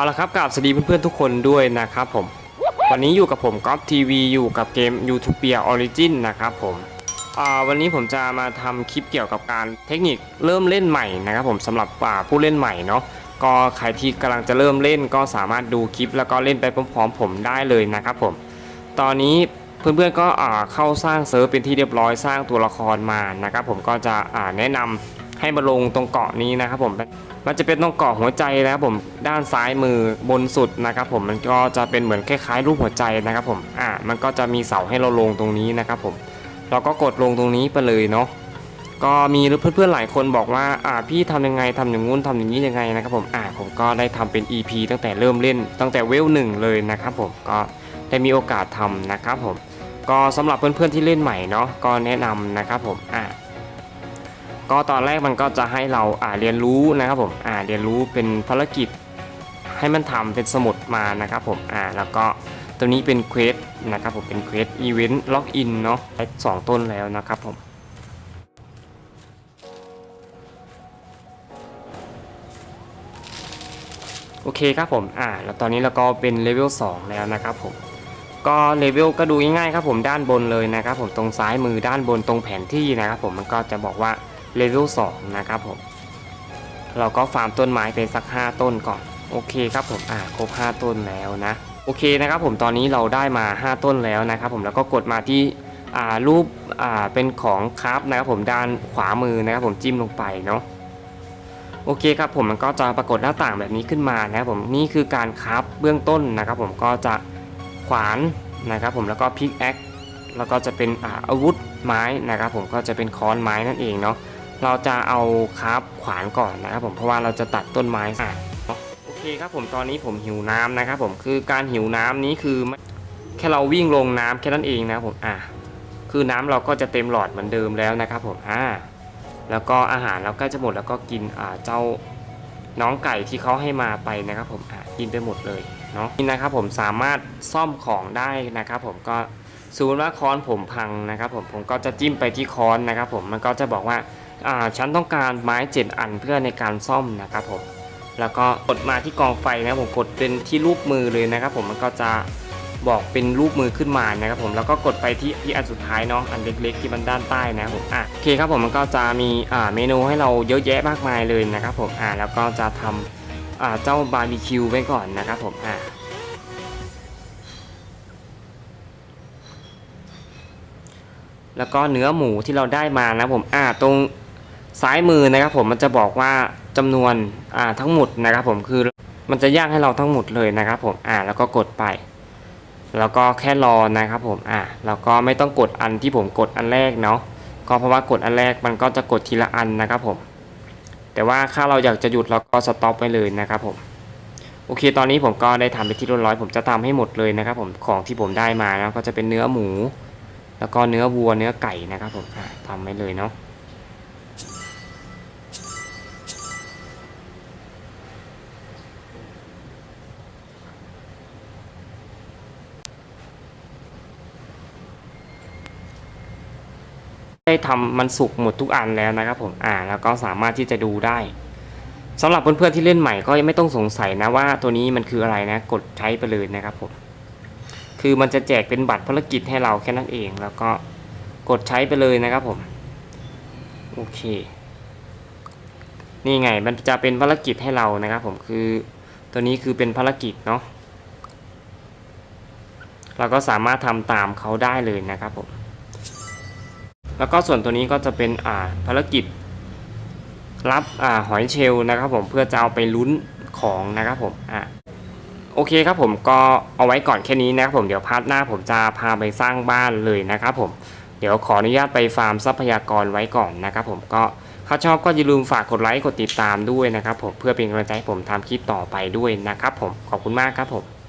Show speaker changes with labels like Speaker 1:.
Speaker 1: เอาละครับกราบสวัสดีเพื่อนๆทุกคนด้วยนะครับผม วันนี้อยู่กับผมก๊อฟทีวีอยู่กับเกม u t u b e a Origin นะครับผมวันนี้ผมจะมาทำคลิปเกี่ยวกับการเทคนิคเริ่มเล่นใหม่นะครับผมสำหรับผู้เล่นใหม่เนาะก็ใครที่กำลังจะเริ่มเล่นก็สามารถดูคลิป แล้วก็เล่นไปพร้อมๆผมได้เลยนะครับผม ตอนนี้เพื่อนๆก็เข้าสร้างเซิร์ฟเป็นที่เรียบร้อยสร้างตัวละครมานะครับผมก็จะแนะนำ ให้มาลงตรงเกาะนี้นะครับผมมันจะเป็นตรงเกาะหัวใจนะครับผมด้านซ้ายมือบนสุดนะครับผมมันก็จะเป็นเหมือนคล้ายๆรูปหัวใจนะครับผมอ่ามันก็จะมีเสาให้เราลงตรงนี้นะครับผมเราก็กดลงตรงนี้ไปเลยเนาะก็มีเพื่อนๆหลายคนบอกว่าอ่าพี่ทำยังไงทำอย่างงู้นทำอย่างนี้ยังไงนะครับผมอ่าผมก็ได้ทำเป็น EP ตั้งแต่เริ่มเล่นตั้งแต่เวลหนึ่งเลยนะครับผมก็ได้มีโอกาสทำนะครับผมก็สำหรับเพื่อนๆที่เล่นใหม่เนาะก็แนะนำนะครับผมอ่า ก็ตอนแรกมันก็จะให้เราอ่าเรียนรู้นะครับผมอ่าเรียนรู้เป็นภารกิจให้มันทำเป็นสมุดมานะครับผมอ่าแล้วก็ตัวนี้เป็นเควสนะครับผมเป็นเควสอีเวนต์ล็อกอินเนาะได้สองต้นแล้วนะครับผมโอเคครับผมอ่าแล้วตอนนี้เราก็เป็นเลเวล2แล้วนะครับผมก็เลเวลก็ดูง่ายๆครับผมด้านบนเลยนะครับผมตรงซ้ายมือด้านบนตรงแผนที่นะครับผมมันก็จะบอกว่า เลเวล2นะครับผมเราก็ฟาร์มต้นไม้เป็นสัก 5 ต้นก่อนโอเคครับผมอ่าครบ 5 ต้นแล้วนะโอเคนะครับผมตอนนี้เราได้มา 5 ต้นแล้วนะครับผมแล้วก็กดมาที่อ่ารูปอ่าเป็นของคราฟนะครับผมด้านขวามือนะครับผมจิ้มลงไปเนาะโอเคครับผมมันก็จะปรากฏหน้าต่างแบบนี้ขึ้นมานะครับผมนี่คือการคราฟเบื้องต้นนะครับผมก็จะขวานนะครับผมแล้วก็พิกแอคแล้วก็จะเป็นอาวุธไม้นะครับผมก็จะเป็นค้อนไม้นั่นเองเนาะ เราจะเอาคราฟขวานก่อนนะครับผมเพราะว่าเราจะตัดต้นไม้อะโอเคครับผมตอนนี้ผมหิวน้ำนะครับผมคือการหิวน้ำนี้คือไม่แค่เราวิ่งลงน้ำแค่นั้นเองนะผมอะคือน้ำเราก็จะเต็มหลอดเหมือนเดิมแล้วนะครับผมอ่าแล้วก็อาหารเรากล้จะหมดแล้วก็กินอ่าเจ้าน้องไก่ที่เขาให้มาไปนะครับผมอะกินไปหมดเลยเนาะนี่นะครับผมสามารถซ่อมของได้นะครับผมก็สมมติว่าค้อนผมพังนะครับผมผมก็จะจิ้มไปที่ค้อนนะครับผมมันก็จะบอกว่า ฉันต้องการไม้ 7 อันเพื่อในการซ่อมนะครับผมแล้วก็กดมาที่กองไฟนะผมกดเป็นที่รูปมือเลยนะครับผมมันก็จะบอกเป็นรูปมือขึ้นมานะครับผมแล้วก็กดไปที่ที่อันสุดท้ายเนาะอันเล็กๆที่มันด้านใต้นะครับผมอะโอเคครับผมมันก็จะมีอ่าเมนูให้เราเยอะแยะมากมายเลยนะครับผมอ่าแล้วก็จะทำอ่าเจ้าบาร์บีคิวไว้ก่อนนะครับผมอ่าแล้วก็เนื้อหมูที่เราได้มานะผมอ่าตรง ซ้ายมือนะครับผมมันจะบอกว่าจำนวนอ่าทั้งหมดนะครับผมคือมันจะย่างให้เราทั้งหมดเลยนะครับผมอ่าแล้วก็กดไป แล้วก็แค่รอนะครับผมอ่าแล้วก็ไม่ต้องกดอันที่ผมกดอันแรกเนาะก็เพราะว่ากดอันแรกมันก็จะกดทีละอันนะครับผมแต่ว่าถ้าเราอยากจะหยุดเราก็สต็อปไปเลยนะครับผมโอเค ตอนนี้ผมก็ได้ทำไปที่เรียบร้อยผมจะทำให้หมดเลยนะครับผมของที่ผมได้มานะก็จะเป็นเนื้อหมู แล้วก็เนื้อวัวเนื้อไก่นะครับผมอ่าทำไว้เลยเนาะ ได้ทำมันสุกหมดทุกอันแล้วนะครับผมอ่าแล้วก็สามารถที่จะดูได้สำหรับเพื่อนๆที่เล่นใหม่ก็ยังไม่ต้องสงสัยนะว่าตัวนี้มันคืออะไรนะกดใช้ไปเลยนะครับผมคือมันจะแจกเป็นบัตรภารกิจให้เราแค่นั้นเอง แล้วก็กดใช้ไปเลยนะครับผมโอเคนี่ไงมันจะเป็นภารกิจให้เรานะครับผมคือตัวนี้คือเป็นภารกิจเนาะเราก็สามารถทำตามเขาได้เลยนะครับผม แล้วก็ส่วนตัวนี้ก็จะเป็นอ่าภารกิจ รับอ่าหอยเชลล์นะครับผมเพื่อจะเอาไปลุ้นของนะครับผมอ่าโอเคครับผมก็เอาไว้ก่อนแค่นี้นะครับผมเดี๋ยวพาร์ทหน้าผมจะพาไปสร้างบ้านเลยนะครับผมเดี๋ยวขออนุญาตไปฟาร์มทรัพยากรไว้ก่อนนะครับผมก็ถ้าชอบก็อย่าลืมฝากกดไลค์กดติดตามด้วยนะครับผมเพื่อเป็นกำลังใจให้ผมทำคลิปต่อไปด้วยนะครับผมขอบคุณมากครับผม